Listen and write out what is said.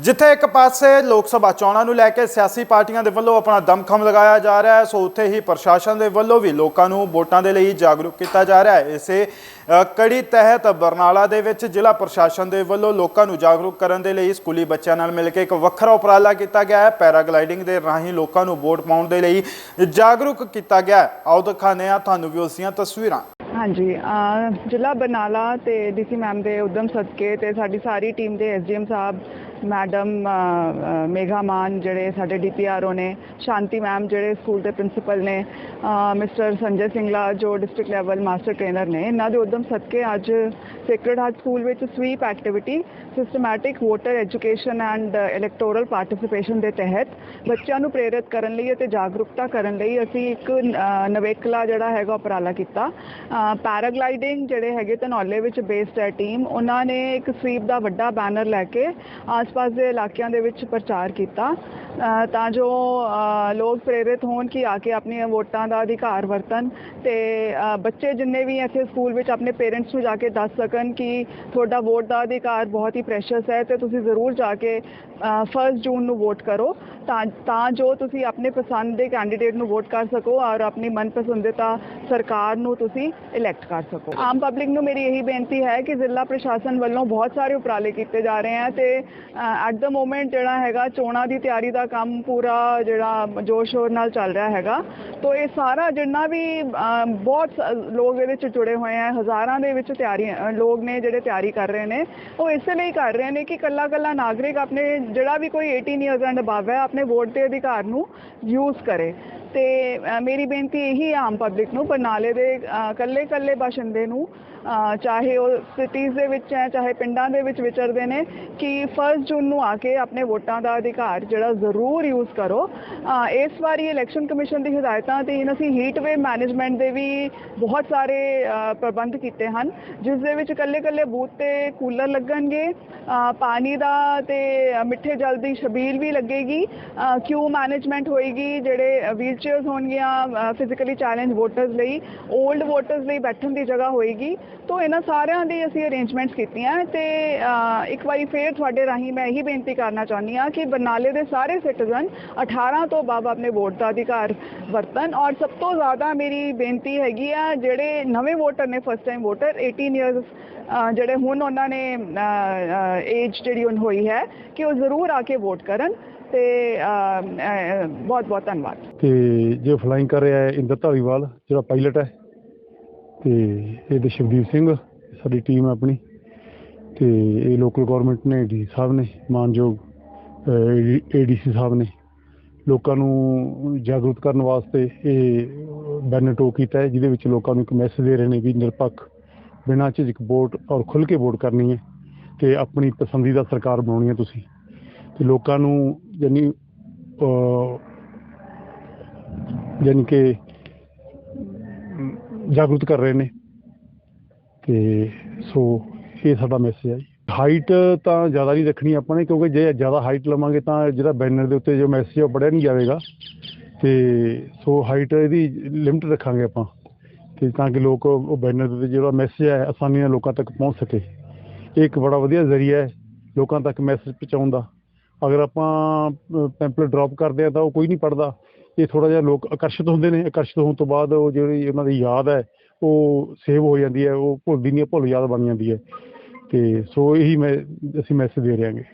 ਜਿੱਥੇ ਇੱਕ ਪਾਸੇ ਲੋਕ ਸਭਾ ਚੋਣਾਂ ਨੂੰ ਲੈ ਕੇ ਸਿਆਸੀ ਪਾਰਟੀਆਂ ਦੇ ਵੱਲੋਂ ਆਪਣਾ ਦਮਖਮ ਲਗਾਇਆ ਜਾ ਰਿਹਾ ਹੈ, ਸੋ ਉੱਥੇ ਹੀ ਪ੍ਰਸ਼ਾਸਨ ਦੇ ਵੱਲੋਂ ਵੀ ਲੋਕਾਂ ਨੂੰ ਵੋਟਾਂ ਦੇ ਲਈ ਜਾਗਰੂਕ ਕੀਤਾ ਜਾ ਰਿਹਾ ਹੈ। ਇਸੇ ਕੜੀ ਤਹਿਤ ਬਰਨਾਲਾ ਦੇ ਵਿੱਚ ਜ਼ਿਲ੍ਹਾ ਪ੍ਰਸ਼ਾਸਨ ਦੇ ਵੱਲੋਂ ਲੋਕਾਂ ਨੂੰ ਜਾਗਰੂਕ ਕਰਨ ਦੇ ਲਈ ਸਕੂਲੀ ਬੱਚਿਆਂ ਨਾਲ ਮਿਲ ਕੇ ਇੱਕ ਵੱਖਰਾ ਉਪਰਾਲਾ ਕੀਤਾ ਗਿਆ ਹੈ। ਪੈਰਾਗਲਾਈਡਿੰਗ ਦੇ ਰਾਹੀਂ ਲੋਕਾਂ ਨੂੰ ਵੋਟ ਪਾਉਣ ਦੇ ਲਈ ਜਾਗਰੂਕ ਕੀਤਾ ਗਿਆ ਹੈ। ਆਓ ਦਿਖਾਉਂਦੇ ਹਾਂ ਤੁਹਾਨੂੰ ਵੀ ਉਸ ਦੀਆਂ ਤਸਵੀਰਾਂ। ਹਾਂਜੀ ਜ਼ਿਲ੍ਹਾ ਬਰਨਾਲਾ ਤੇ ਡੀਸੀ ਮੈਮ ਦੇ ਉਦਮ ਸਦਕੇ ਤੇ ਸਾਡੀ ਸਾਰੀ ਟੀਮ ਦੇ ਐਸਡੀਐਮ ਸਾਹਿਬ ਮੈਡਮ ਮੇਘਾ ਮਾਨ ਜਿਹੜੇ ਸਾਡੇ ਡੀਪੀਆਰਓ ਨੇ ਸ਼ਾਂਤੀ ਮੈਮ ਜਿਹੜੇ ਸਕੂਲ ਦੇ ਪ੍ਰਿੰਸੀਪਲ ਨੇ ਮਿਸਟਰ ਸੰਜੇ ਸਿੰਗਲਾ ਜੋ ਡਿਸਟ੍ਰਿਕਟ ਲੈਵਲ ਮਾਸਟਰ ਟ੍ਰੇਨਰ ਨੇ, ਇਹਨਾਂ ਦੇ ਉਦਮ ਸਦਕੇ ਅੱਜ ਸੇਕਰਡ ਹਾਰਟ ਸਕੂਲ ਵਿੱਚ sweep activity systematic voter education and electoral participation ਦੇ ਤਹਿਤ ਬੱਚਿਆਂ ਨੂੰ ਪ੍ਰੇਰਿਤ ਕਰਨ ਲਈ ਅਤੇ ਜਾਗਰੂਕਤਾ ਕਰਨ ਲਈ ਅਸੀਂ ਇੱਕ ਨਵੇਕਲਾ ਜਿਹੜਾ ਹੈਗਾ ਉਪਰਾਲਾ ਕੀਤਾ। ਪੈਰਾਗਲਾਈਡਿੰਗ ਜਿਹੜੇ ਹੈਗੇ ਧਨੌਲੇ ਵਿੱਚ ਬੇਸਡ ਹੈ ਟੀਮ ਉਹਨਾਂ ਨੇ ਇੱਕ ਸਵੀਪ ਦਾ ਵੱਡਾ ਬੈਨਰ ਲੈ ਕੇ ਆਸ-ਪਾਸ ਦੇ ਇਲਾਕਿਆਂ ਦੇ ਵਿੱਚ ਪ੍ਰਚਾਰ ਕੀਤਾ। ਤਾਂ ਜੋ ਲੋਕ ਪ੍ਰੇਰਿਤ ਹੋਣ ਕਿ ਆ ਕੇ ਆਪਣੀਆਂ ਵੋਟਾਂ ਦਾ ਅਧਿਕਾਰ ਵਰਤਣ ਤੇ ਬੱਚੇ ਜਿੰਨੇ ਵੀ ਇੱਥੇ ਸਕੂਲ ਵਿੱਚ ਆਪਣੇ ਪੇਰੈਂਟਸ ਨੂੰ ਜਾ ਕੇ ਦੱਸ ਸਕਣ ਕਿ ਤੁਹਾਡਾ ਵੋਟ ਦਾ ਅਧਿਕਾਰ ਬਹੁਤ ਹੀ ਪ੍ਰੈਸ਼ੀਅਸ ਹੈ ਤੇ ਤੁਸੀਂ ਜ਼ਰੂਰ ਜਾ ਕੇ ਫਰਸਟ ਜੂਨ ਨੂੰ ਵੋਟ ਕਰੋ। ਤਾਂ ਤਾਂ ਜੋ ਤੁਸੀਂ ਆਪਣੇ ਪਸੰਦ ਦੇ ਕੈਂਡੀਡੇਟ ਨੂੰ ਵੋਟ ਕਰ ਸਕੋ ਔਰ ਆਪਣੀ ਮਨਪਸੰਦੀਦਾ ਸਰਕਾਰ ਨੂੰ ਤੁਸੀਂ ਇਲੈਕਟ ਕਰ ਸਕੋ। ਆਮ ਪਬਲਿਕ ਨੂੰ ਮੇਰੀ ਇਹੀ ਬੇਨਤੀ ਹੈ ਕਿ ਜ਼ਿਲ੍ਹਾ ਪ੍ਰਸ਼ਾਸਨ ਵੱਲੋਂ ਬਹੁਤ ਸਾਰੇ ਉਪਰਾਲੇ ਕੀਤੇ ਜਾ ਰਹੇ ਹਨ ਤੇ ਐਟ ਦ ਮੋਮੈਂਟ ਜਿਹੜਾ ਹੈਗਾ ਚੋਣਾਂ ਦੀ ਤਿਆਰੀ ਦਾ ਕੰਮ ਪੂਰਾ ਜਿਹੜਾ ਜ਼ੋਰ ਸ਼ੋਰ ਨਾਲ ਚੱਲ ਰਿਹਾ ਹੈਗਾ। ਤੋ ਇਹ ਸਾਰਾ ਜਿੰਨਾ ਵੀ ਬਹੁਤ ਲੋਕ ਇਹਦੇ ਵਿੱਚ ਜੁੜੇ ਹੋਏ ਆ ਹਜ਼ਾਰਾਂ ਦੇ ਵਿੱਚ ਤਿਆਰੀ ਲੋਕ ਨੇ ਜਿਹੜੇ ਤਿਆਰੀ ਕਰ ਰਹੇ ਨੇ। ਉਹ ਇਸੇ ਲਈ ਕਰ ਰਹੇ ਨੇ ਕਿ ਕੱਲਾ ਕੱਲਾ ਨਾਗਰਿਕ ਆਪਣੇ ਜਿਹੜਾ ਵੀ ਕੋਈ 18 ਇਅਰਸ ਐਂਡ ਅਬਵ ਹੈ, ਆਪਣੇ ਵੋਟ ਦੇ ਅਧਿਕਾਰ ਨੂੰ ਯੂਜ਼ ਕਰੇ। ਤੇ ਮੇਰੀ ਬੇਨਤੀ ਇਹੀ ਹੈ ਆਮ ਪਬਲਿਕ ਨੂੰ, ਬਰਨਾਲੇ ਦੇ ਕੱਲੇ ਕੱਲੇ ਬਾਸ਼ਿੰਦੇ ਨੂੰ ਚਾਹੇ ਉਹ ਸਿਟੀਜ਼ ਦੇ ਵਿੱਚ ਹੈ, ਚਾਹੇ ਪਿੰਡਾਂ ਦੇ ਵਿੱਚ ਵਿਚਰਦੇ ਨੇ, ਕਿ ਫਰਸਟ ਜੂਨ ਨੂੰ ਆ ਕੇ ਆਪਣੇ ਵੋਟਾਂ ਦਾ ਅਧਿਕਾਰ ਜਿਹੜਾ ਜ਼ਰੂਰ ਯੂਜ਼ ਕਰੋ। ਇਸ ਵਾਰੀ ਇਲੈਕਸ਼ਨ ਕਮਿਸ਼ਨ ਦੀ ਹਦਾਇਤਾਂ ਤੇ ਅਸੀਂ ਹੀਟ ਵੇਵ ਮੈਨੇਜਮੈਂਟ ਦੇ ਵੀ ਬਹੁਤ ਸਾਰੇ ਪ੍ਰਬੰਧ ਕੀਤੇ ਹਨ, ਜਿਸ ਦੇ ਵਿੱਚ ਕੱਲੇ ਕੱਲੇ ਬੂਥ ਤੇ ਕੂਲਰ ਲੱਗਣਗੇ ਪਾਣੀ ਦਾ ਤੇ ਮਿੱਠੇ ਜਲ ਦੀ ਸ਼ਬੀਲ ਵੀ ਲੱਗੇਗੀ ਕਿਊ ਮੈਨੇਜਮੈਂਟ ਹੋਏਗੀ, ਜਿਹੜੇ ਵੀਲਚੇਅਰਸ ਹੋਣਗੀਆਂ ਫਿਜ਼ੀਕਲੀ ਚੈਲੰਜ ਵੋਟਰਸ ਲਈ 올ਡ ਵੋਟਰਸ ਲਈ ਬੈਠਣ ਦੀ ਜਗ੍ਹਾ ਹੋਏਗੀ ਤੋਂ ਇਹਨਾਂ ਸਾਰਿਆਂ ਦੀ ਅਸੀਂ ਅਰੇਂਜਮੈਂਟਸ ਕੀਤੀਆਂ ਤੇ ਇੱਕ ਵਾਰੀ ਫੇਰ ਤੁਹਾਡੇ ਰਾਹੀਂ ਮੈਂ ਇਹੀ ਬੇਨਤੀ ਕਰਨਾ ਚਾਹੁੰਦੀ ਹਾਂ ਕਿ ਬਰਨਾਲੇ ਦੇ ਸਾਰੇ ਸਿਟੀਜ਼ਨ 18 ਤੋਂ ਬਾਅਦ ਆਪਣੇ ਵੋਟ ਦਾ ਅਧਿਕਾਰ ਵਰਤਣ ਔਰ ਸਭ ਤੋਂ ਜ਼ਿਆਦਾ ਮੇਰੀ ਬੇਨਤੀ ਹੈਗੀ ਆ, ਜਿਹੜੇ ਨਵੇਂ ਵੋਟਰ ਨੇ ਫਸਟ ਟਾਈਮ ਵੋਟਰ 18 ਇਅਰਸ ਜਿਹੜੇ ਹੁਣ ਉਹਨਾਂ ਨੇ ਏਜ ਜਿਹੜੀ ਹੁਣ ਹੋਈ ਹੈ ਕਿ ਉਹ ਜ਼ਰੂਰ ਆ ਕੇ ਵੋਟ ਕਰਨ ਤੇ ਬਹੁਤ ਬਹੁਤ ਧੰਨਵਾਦ। ਤੇ ਜੋ ਫਲਾਈਂਗ ਕਰ ਰਿਹਾ ਹੈ ਇੰਦਰ ਧਾਲੀਵਾਲ, ਜਿਹੜਾ ਪਾਇਲਟ ਹੈ। ਤੇ ਇਹ ਦਸਵਦੀਪ ਸਿੰਘ ਸਾਡੀ ਟੀਮ ਹੈ ਆਪਣੀ। ਤੇ ਇਹ ਲੋਕਲ ਗਵਰਨਮੈਂਟ ਨੇ ਡੀ ਸਾਹਿਬ ਨੇ ਮਾਨਯੋਗ ਏਡੀਸੀ ਸਾਹਿਬ ਨੇ। ਲੋਕਾਂ ਨੂੰ ਜਾਗਰੂਕ ਕਰਨ ਵਾਸਤੇ ਇਹ ਬੈਨਰ ਟੋ ਕੀਤਾ ਹੈ ਜਿਹਦੇ ਵਿੱਚ ਲੋਕਾਂ ਨੂੰ ਇੱਕ ਮੈਸੇਜ ਦੇ ਰਹੇ ਨੇ ਵੀ ਨਿਰਪੱਖ ਬਿਨਾਂ ਝਿਜਕ ਵੋਟ ਔਰ ਖੁੱਲ੍ਹ ਕੇ ਵੋਟ ਕਰਨੀ ਹੈ ਤੇ ਆਪਣੀ ਪਸੰਦੀਦਾ ਸਰਕਾਰ ਬਣਾਉਣੀ ਹੈ ਤੁਸੀਂ। ਤੇ ਲੋਕਾਂ ਨੂੰ ਯਾਨੀ ਅਹ, ਕਿ ਜਾਗਰੂਕ ਕਰ ਰਹੇ ਨੇ। ਤੇ ਸੋ ਇਹ ਸਾਡਾ ਮੈਸੇਜ ਹੈ ਜੀ। ਹਾਈਟ ਤਾਂ ਜ਼ਿਆਦਾ ਨਹੀਂ ਰੱਖਣੀ ਆਪਾਂ ਨੇ, ਕਿਉਂਕਿ ਜੇ ਜ਼ਿਆਦਾ ਹਾਈਟ ਲਵਾਂਗੇ ਤਾਂ ਜਿਹੜਾ ਬੈਨਰ ਦੇ ਉੱਤੇ ਜੋ ਮੈਸੇਜ ਹੈ ਉਹ ਪੜਿਆ ਨਹੀਂ ਜਾਵੇਗਾ। ਤੇ ਸੋ ਹਾਈਟ ਇਹਦੀ ਲਿਮਟ ਰੱਖਾਂਗੇ ਆਪਾਂ। ਤੇ ਤਾਂ ਕਿ ਲੋਕ ਉਹ ਬੈਨਰ ਦੇ ਜਿਹੜਾ ਮੈਸੇਜ ਹੈ, ਆਸਾਨੀ ਨਾਲ ਲੋਕਾਂ ਤੱਕ ਪਹੁੰਚ ਸਕੇ। ਇਹ ਇੱਕ ਬੜਾ ਵਧੀਆ ਜ਼ਰੀਆ ਹੈ ਲੋਕਾਂ ਤੱਕ ਮੈਸੇਜ ਪਹੁੰਚਾਉਣ ਦਾ। ਅਗਰ ਆਪਾਂ ਪੈਂਪਲੇਟ ਡ੍ਰੌਪ ਕਰਦੇ ਆ ਤਾਂ ਉਹ ਕੋਈ ਨਹੀਂ ਪੜਦਾ ਇਹ ਥੋੜਾ ਜਿਹਾ ਲੋਕ ਆਕਰਸ਼ਿਤ ਹੁੰਦੇ ਨੇ। ਆਕਰਸ਼ਿਤ ਹੋਣ ਤੋਂ ਬਾਅਦ ਉਹ ਜਿਹੜੀ ਉਹਨਾਂ ਦੀ ਯਾਦ ਹੈ, ਉਹ ਸੇਵ ਹੋ ਜਾਂਦੀ ਹੈ। ਉਹ ਭੁੱਲਦੀ ਨਹੀਂ ਭੁੱਲ ਯਾਦ ਬਣ ਜਾਂਦੀ ਹੈ। ਤੇ ਸੋ ਇਹੀ ਮੈਂ, ਅਸੀਂ ਮੈਸੇਜ ਦੇ ਰਹੇ ਹਾਂਗੇ।